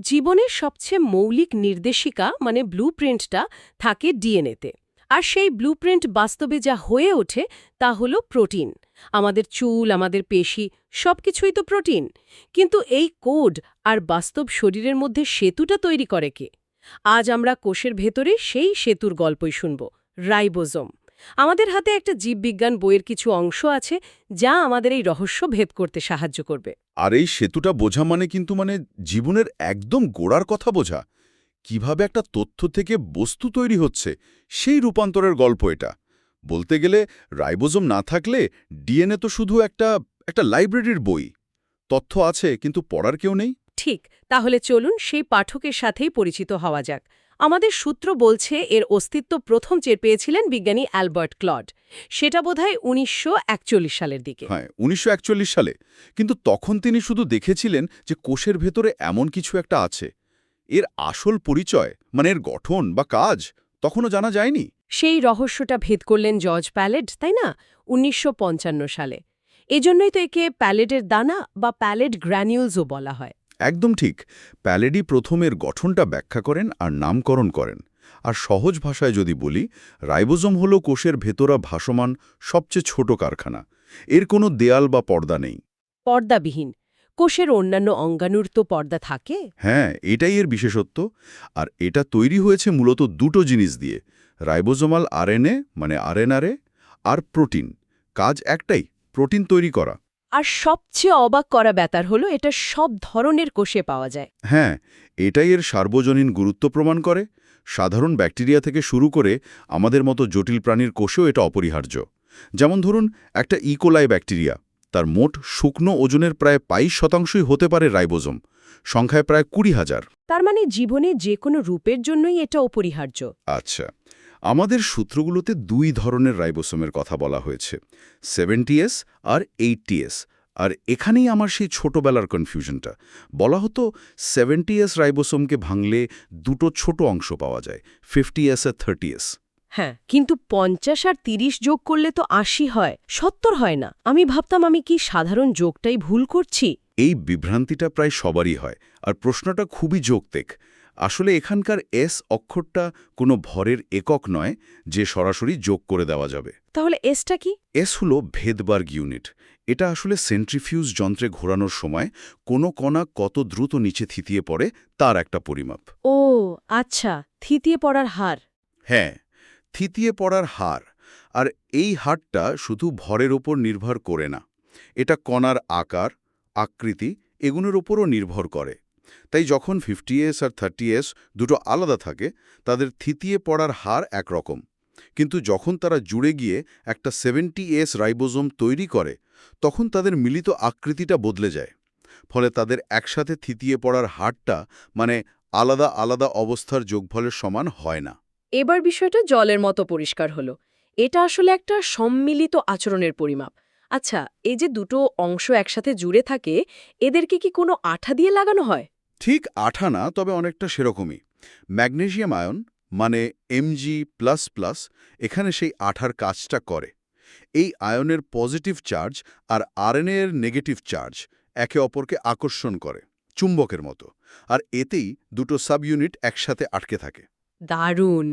জীবনের সবচেয়ে মৌলিক নির্দেশিকা মানে ব্লুপ্রিন্টটা থাকে ডিএনএতে আর সেই ব্লুপ্রিন্ট বাস্তবে যা হয়ে ওঠে, তা হলো প্রোটিন আমাদের চুল, আমাদের পেশি, সবকিছুই তো প্রোটিন কিন্তু এই কোড আর বাস্তব শরীরের মধ্যে সেতুটা তৈরি করে কে? আজ আমরা কোষের ভেতরে সেই সেতুর গল্পই শুনব, রাইবোজোম। আমাদের হাতে একটা জীববিজ্ঞান বইয়ের কিছু অংশ আছে যা আমাদের এই রহস্য ভেদ করতে সাহায্য করবে। আর এই সেতুটা বোঝা মানে কিন্তু মানে জীবনের একদম গোড়ার কথা বোঝা। কীভাবে একটা তথ্য থেকে বস্তু তৈরি হচ্ছে সেই রূপান্তরের গল্প এটা। বলতে গেলে রাইবোজম না থাকলে ডিএনএ তো শুধু একটা একটা লাইব্রেরির বই। তথ্য আছে কিন্তু পড়ার কেউ নেই। ঠিক তাহলে চলুন সেই পাঠকের সাথেই পরিচিত হওয়া যাক। আমাদের সূত্র বলছে এর অস্তিত্ব প্রথম চের পেয়েছিলেন বিজ্ঞানী অ্যালবার্ট ক্লড। সেটা বোধহয় উনিশশো একচল্লিশ সালের দিকে। হ্যাঁ উনিশশো একচল্লিশ সালে। কিন্তু তখন তিনি শুধু দেখেছিলেন যে কোষের ভেতরে এমন কিছু একটা আছে। এর আসল পরিচয় মানে এর গঠন বা কাজ তখনও জানা যায়নি। সেই রহস্যটা ভেদ করলেন জর্জ প্যালেট তাই না? উনিশশো পঞ্চান্ন সালে। এজন্যই তো একে প্যালেটের দানা বা প্যালেট গ্র্যানিউলসও বলা হয়। একদম ঠিক। প্যালেডি প্রথমের গঠনটা ব্যাখ্যা করেন আর নামকরণ করেন। আর সহজ ভাষায় যদি বলি রাইবোজোম হল কোষের ভেতরা ভাসমান সবচেয়ে ছোট কারখানা। এর কোনো দেয়াল বা পর্দা নেই। পর্দাবিহীন। কোষের অন্যান্য অঙ্গাণুর তো পর্দা থাকে। হ্যাঁ এটাই এর বিশেষত্ব। আর এটা তৈরি হয়েছে মূলত দুটো জিনিস দিয়ে। রাইবোজোমাল আরএনএ মানে আরএনআরএ আর প্রোটিন। কাজ একটাই প্রোটিন তৈরি করা। আর সবচেয়ে অবাক করা ব্যাপার হলো এটা সব ধরনের কোষে পাওয়া যায়। হ্যাঁ এটাই এর সার্বজনীন গুরুত্ব প্রমাণ করে। সাধারণ ব্যাকটেরিয়া থেকে শুরু করে আমাদের মতো জটিল প্রাণীর কোষেও এটা অপরিহার্য। যেমন ধরুন একটা ইকোলাই ব্যাকটেরিয়া তার মোট শুকনো ওজনের প্রায় বাইশ শতাংশই হতে পারে রাইবোজোম সংখ্যায় প্রায় কুড়ি হাজার। তার মানে জীবনে যে কোনো রূপের জন্যই এটা অপরিহার্য। আচ্ছা। আমাদের সূত্রগুলোতে দুই ধরনের রাইবোসোমের কথা বলা হয়েছে সেভেন্টিএস আর এইটটিএস আর এখানেই আমার সেই ছোটবেলার কনফিউশনটা। বলা হতো সেভেন্টিএস রাইবোসোমকে ভাঙলে দুটো ছোট অংশ পাওয়া যায় ফিফটিএস আর থার্টিএস হ্যাঁ কিন্তু পঞ্চাশ আর তিরিশ যোগ করলে তো আশি হয় সত্তর হয় না। আমি ভাবতাম আমি কি সাধারণ যোগটাই ভুল করছি? এই বিভ্রান্তিটা প্রায় সবারই হয় আর প্রশ্নটা খুবই যৌক্তিক। আসলে এখানকার এস অক্ষরটা কোনো ভরের একক নয় যে সরাসরি যোগ করে দেওয়া যাবে। তাহলে এসটা কি? এস হল ভেদবার্গ ইউনিট। এটা আসলে সেন্ট্রিফিউজ যন্ত্রে ঘোরানোর সময় কোনো কণা কত দ্রুত নিচে থিতিয়ে পড়ে তার একটা পরিমাপ। ও আচ্ছা থিতিয়ে পড়ার হার। হ্যাঁ থিতিয়ে পড়ার হার। আর এই হারটা শুধু ভরের ওপর নির্ভর করে না এটা কণার আকার আকৃতি এগুলোর ওপরও নির্ভর করে। তাই যখন ফিফটি এস আর থার্টি এস দুটো আলাদা থাকে, তাদের থিতিয়ে পড়ার হার একরকম। কিন্তু যখন তারা জুড়ে গিয়ে একটা সেভেন্টি এস রাইবোজোম তৈরি করে, তখন তাদের মিলিত আকৃতিটা বদলে যায়। ফলে তাদের একসাথে থিতিয়ে পড়ার হারটা মানে আলাদা আলাদা অবস্থার যোগফলের সমান হয় না। এবার বিষয়টা জলের মতো পরিষ্কার হলো। এটা আসলে একটা সম্মিলিত আচরণের পরিমাপ। আচ্ছা এই যে দুটো অংশ একসাথে জুড়ে থাকে, এদেরকে কি কোনো আঠা দিয়ে লাগানো হয়? ঠিক আঠা না তবে অনেকটা সেরকমই। ম্যাগনেশিয়াম আয়ন মানে এমজি প্লাস প্লাস এখানে সেই আঠার কাজটা করে। এই আয়নের পজিটিভ চার্জ আর আরএনএ এর নেগেটিভ চার্জ একে অপরকে আকর্ষণ করে চুম্বকের মতো। আর এতেই দুটো সাব ইউনিট একসাথে আটকে থাকে। দারুণ!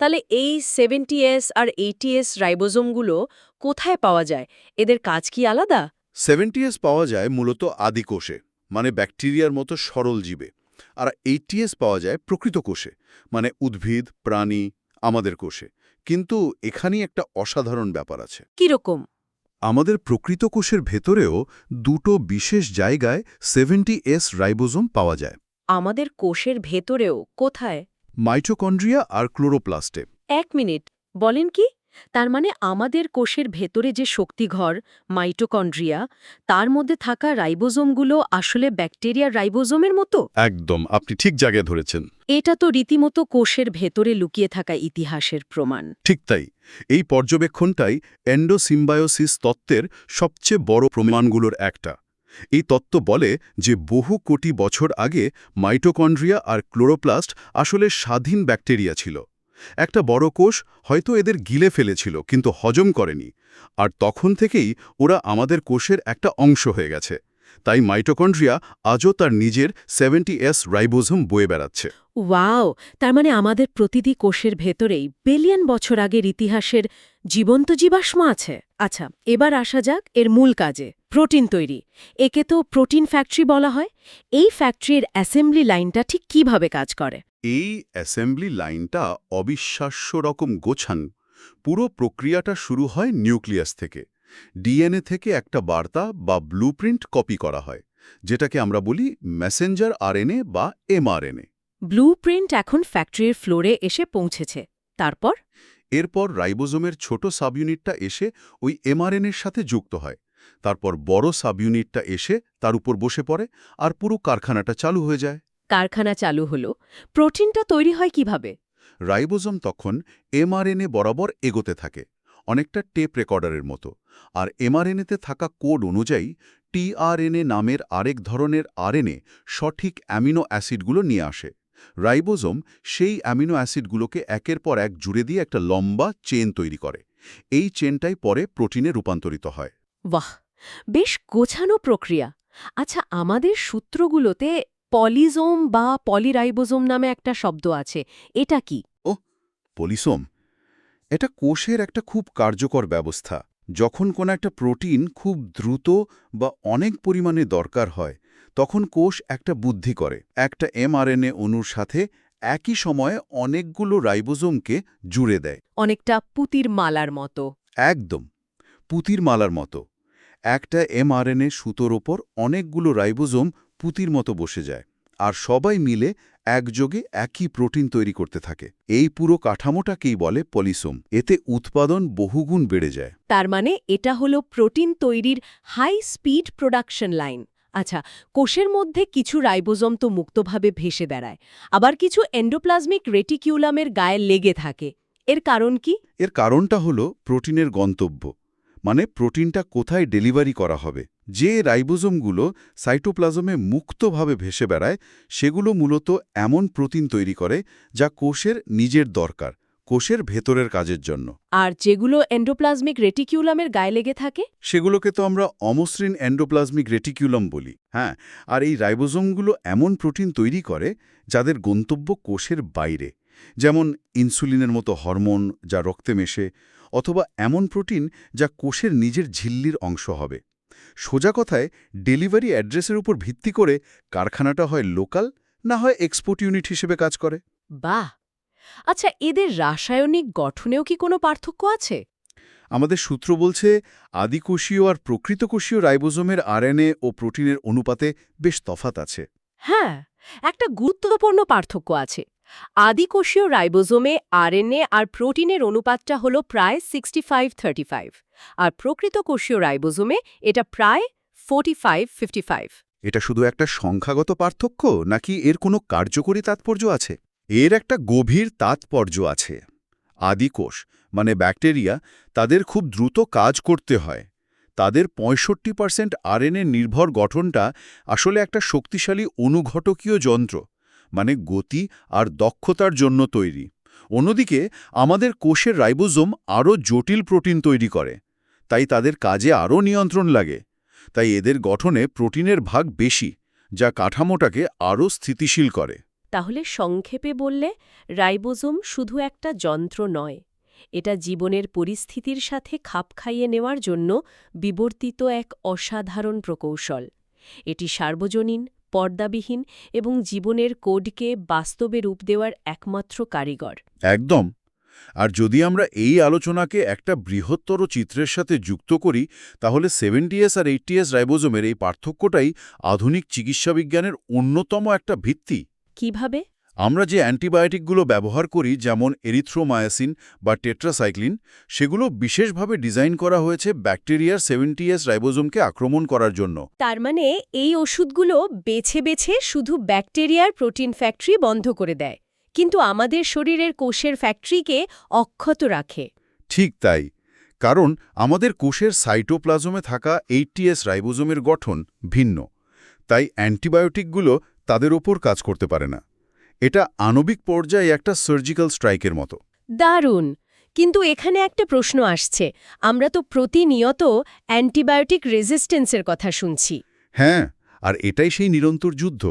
তাহলে এই সেভেন্টিএস আর এইটিএস রাইবোজোমগুলো কোথায় পাওয়া যায়? এদের কাজ কি আলাদা? সেভেন্টিএস পাওয়া যায় মূলত আদিকোষে। মানে ব্যাকটেরিয়ার মতো সরল জীবে। আর এইটিএস পাওয়া যায় প্রকৃত কোষে মানে উদ্ভিদ প্রাণী আমাদের কোষে। কিন্তু এখানেই একটা অসাধারণ ব্যাপার আছে। কীরকম? আমাদের প্রকৃত কোষের ভেতরেও দুটো বিশেষ জায়গায় সেভেন্টি এস রাইবোজোম পাওয়া যায়। আমাদের কোষের ভেতরেও কোথায়? মাইটোকন্ড্রিয়া আর ক্লোরোপ্লাস্টে। এক মিনিট বলেন কি? তার মানে আমাদের কোষের ভেতরে যে শক্তিঘর মাইটোকন্ড্রিয়া তার মধ্যে থাকা রাইবোজোমগুলো আসলে ব্যাকটেরিয়ার রাইবোজোমের মতো? একদম আপনি ঠিক জায়গায় ধরেছেন। এটা তো রীতিমতো কোষের ভেতরে লুকিয়ে থাকা ইতিহাসের প্রমাণ। ঠিক তাই এই পর্যবেক্ষণটাই এন্ডোসিম্বায়োসিস তত্ত্বের সবচেয়ে বড় প্রমাণগুলোর একটা। এই তত্ত্ব বলে যে বহু কোটি বছর আগে মাইটোকন্ড্রিয়া আর ক্লোরোপ্লাস্ট আসলে স্বাধীন ব্যাকটেরিয়া ছিল। একটা বড় কোষ হয়তো এদের গিলে ফেলেছিল, কিন্তু হজম করেনি। আর তখন থেকেই ওরা আমাদের কোষের একটা অংশ হয়ে গেছে। তাই মাইটোকন্ড্রিয়া আজও তার নিজের সেভেন্টি এস রাইবোজম বয়ে বেড়াচ্ছে। ওয়াও! তার মানে আমাদের প্রতিটি কোষের ভেতরেই বিলিয়ন বছর আগের ইতিহাসের জীবন্ত জীবাশ্ম আছে। আচ্ছা এবার আসা যাক এর মূল কাজে প্রোটিন তৈরি। একে তো প্রোটিন ফ্যাক্টরি বলা হয়। এই ফ্যাক্টরির অ্যাসেম্বলি লাইনটা ঠিক কীভাবে কাজ করে? এই অ্যাসেম্বলি লাইনটা অবিশ্বাস্য রকম গোছান। পুরো প্রক্রিয়াটা শুরু হয় নিউক্লিয়াস থেকে। ডিএনএ থেকে একটা বার্তা বা ব্লুপ্রিন্ট কপি করা হয় যেটাকে আমরা বলি মেসেঞ্জার আরএনএ বা এমআরএনএ। ব্লুপ্রিন্ট এখন ফ্যাক্টরির ফ্লোরে এসে পৌঁছেছে। তারপর? এরপর রাইবোজোমের ছোট সাবইউনিটটা এসে ওই এমআরএনএর সাথে যুক্ত হয়। তারপর বড় সাবইউনিটটা এসে তার উপর বসে পড়ে আর পুরো কারখানাটা চালু হয়ে যায়। কারখানা চালু হলো। প্রোটিনটা তৈরি হয় কীভাবে? রাইবোজোম তখন এমআরএনএ বরাবর এগোতে থাকে। অনেকটা টেপ রেকর্ডারের মতো। আর এমআরএনএতে থাকা কোড অনুযায়ী টিআরএনএ নামের আরেক ধরনের আরএনএ সঠিক অ্যামিনো অ্যাসিডগুলো নিয়ে আসে। রাইবোজোম সেই অ্যামিনো অ্যাসিডগুলোকে একের পর এক জুড়ে দিয়ে একটা লম্বা চেন তৈরি করে। এই চেনটাই পরে প্রোটিনে রূপান্তরিত হয়। বাহ! বেশ গোছানো প্রক্রিয়া। আচ্ছা আমাদের সূত্রগুলোতে পলিজোম বা পলিরাইবোজোম নামে একটা শব্দ আছে। এটা কি? ও পলিসোম। এটা কোষের একটা খুব কার্যকর ব্যবস্থা। যখন কোনো একটা প্রোটিন খুব দ্রুত বা অনেক পরিমাণে দরকার হয় তখন কোষ একটা বুদ্ধি করে। একটা এমআরএনএ অণুর সাথে একই সময়ে অনেকগুলো রাইবোজোমকে জুড়ে দেয়। অনেকটা পুতির মালার মতো। একদম পুতির মালার মতো। একটা এমআরএনএ সুতোর ওপর অনেকগুলো রাইবোজোম পুতির মতো বসে যায়। আর সবাই মিলে একযোগে একই প্রোটিন তৈরি করতে থাকে। এই পুরো কাঠামোটাকেই বলে পলিসোম। এতে উৎপাদন বহুগুণ বেড়ে যায়। তার মানে এটা হলো প্রোটিন তৈরির হাই স্পিড প্রোডাকশন লাইন। আচ্ছা কোষের মধ্যে কিছু রাইবোজম তো মুক্তভাবে ভেসে বেড়ায়। আবার কিছু এন্ডোপ্লাজমিক রেটিকিউলামের গায়ে লেগে থাকে। এর কারণ কি? এর কারণটা হলো প্রোটিনের গন্তব্য। মানে প্রোটিনটা কোথায় ডেলিভারি করা হবে। যে রাইবোজোমগুলো সাইটোপ্লাজমে মুক্তভাবে ভেসে বেড়ায় সেগুলো মূলত এমন প্রোটিন তৈরি করে যা কোষের নিজের দরকার কোষের ভেতরের কাজের জন্য। আর যেগুলো এন্ডোপ্লাজমিক রেটিকিউলামের গায়ে লেগে থাকে? সেগুলোকে তো আমরা অমসৃণ এন্ডোপ্লাজমিক রেটিকিউলাম বলি হ্যাঁ? আর এই রাইবোজোমগুলো এমন প্রোটিন তৈরি করে যাদের গন্তব্য কোষের বাইরে। যেমন ইনসুলিনের মতো হরমোন যা রক্তে মেশে অথবা এমন প্রোটিন যা কোষের নিজের ঝিল্লির অংশ হবে। সোজা কথায় ডেলিভারি অ্যাড্রেসের উপর ভিত্তি করে কারখানাটা হয় লোকাল না হয় এক্সপোর্ট ইউনিট হিসেবে কাজ করে। বাহ! আচ্ছা এদের রাসায়নিক গঠনেও কি কোনো পার্থক্য আছে? আমাদের সূত্র বলছে আদিকোষীয় আর প্রকৃতকোষীয় রাইবোজোমের আরএনএ ও প্রোটিনের অনুপাতে বেশ তফাত আছে। হ্যাঁ একটা গুরুত্বপূর্ণ পার্থক্য আছে। আদিকোষীয় রাইবোজোমে আরএনএ আর প্রোটিনের অনুপাতটা হলো প্রায় সিক্সটি ফাইভ থার্টি ফাইভ আর প্রকৃত কোষীয় রাইবোজোমে এটা প্রায় ফোর্টি ফাইভ ফিফটি ফাইভ এটা শুধু একটা সংখ্যাগত পার্থক্য, নাকি এর কোনো কার্যকরী তাৎপর্য আছে? এর একটা গভীর তাৎপর্য আছে। আদিকোষ মানে ব্যাকটেরিয়া, তাদের খুব দ্রুত কাজ করতে হয়। তাদের পঁয়ষট্টি পার্সেন্ট আরএনএ নির্ভর গঠনটা আসলে একটা শক্তিশালী অনুঘটকীয় যন্ত্র মানে গতি আর দক্ষতার জন্য তৈরি। অন্যদিকে, আমাদের কোষের রাইবোজোম আরও জটিল প্রোটিন তৈরি করে। তাই তাদের কাজে আরও নিয়ন্ত্রণ লাগে। তাই এদের গঠনে প্রোটিনের ভাগ বেশি যা কাঠামোটাকে আরও স্থিতিশীল করে। তাহলে সংক্ষেপে বললে রাইবোজোম শুধু একটা যন্ত্র নয়। এটা জীবনের পরিস্থিতির সাথে খাপ খাইয়ে নেওয়ার জন্য বিবর্তিত এক অসাধারণ প্রকৌশল। এটি সার্বজনীন পর্দাবিহীন এবং জীবনের কোডকে বাস্তবে রূপ দেওয়ার একমাত্র কারিগর। একদম। আর যদি আমরা এই আলোচনাকে একটা বৃহত্তর চিত্রের সাথে যুক্ত করি তাহলে সেভেন্টিএস আর এইটিএস রাইবোজোমের এই পার্থক্যটাই আধুনিক চিকিৎসাবিজ্ঞানের অন্যতম একটা ভিত্তি। কীভাবে? আমরা যে অ্যান্টিবায়োটিকগুলো ব্যবহার করি যেমন এরিথ্রোমায়াসিন বা টেট্রাসাইক্লিন সেগুলো বিশেষভাবে ডিজাইন করা হয়েছে ব্যাকটেরিয়ার সেভেন্টিএস রাইবোজোমকে আক্রমণ করার জন্য। তার মানে এই ওষুধগুলো বেছে বেছে শুধু ব্যাকটেরিয়ার প্রোটিন ফ্যাক্টরি বন্ধ করে দেয়। কিন্তু আমাদের শরীরের কোষের ফ্যাক্টরিকে অক্ষত রাখে। ঠিক তাই কারণ আমাদের কোষের সাইটোপ্লাজমে থাকা এইটিএস রাইবোজোমের গঠন ভিন্ন তাই অ্যান্টিবায়োটিকগুলো তাদের ওপর কাজ করতে পারে না। এটা আণবিক পর্যায়ে একটা সার্জিক্যাল স্ট্রাইকের মতো। দারুণ! কিন্তু এখানে একটা প্রশ্ন আসছে আমরা তো প্রতিনিয়ত অ্যান্টিবায়োটিক রেজিস্ট্যান্সের কথা শুনছি। হ্যাঁ আর এটাই সেই নিরন্তর যুদ্ধ।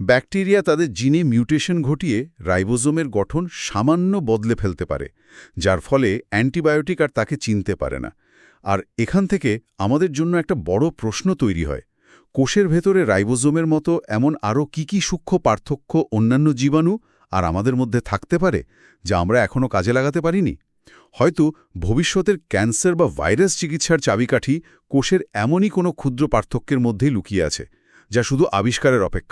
ব্যাকটেরিয়া তাদের জিনে মিউটেশন ঘটিয়ে রাইবোজোমের গঠন সামান্য বদলে ফেলতে পারে, যার ফলে অ্যান্টিবায়োটিক আর তাকে চিনতে পারে না। আর এখান থেকে আমাদের জন্য একটা বড় প্রশ্ন তৈরি হয়, কোষের ভেতরে রাইবোজোমের মতো এমন আরও কি কি সূক্ষ্ম পার্থক্য অন্যান্য জীবাণু আর আমাদের মধ্যে থাকতে পারে, যা আমরা এখনও কাজে লাগাতে পারিনি? হয়তো ভবিষ্যতের ক্যান্সার বা ভাইরাস চিকিৎসার চাবিকাঠি কোষের এমনই কোনো ক্ষুদ্র পার্থক্যের মধ্যেই লুকিয়ে আছে, যা শুধু আবিষ্কারের অপেক্ষা।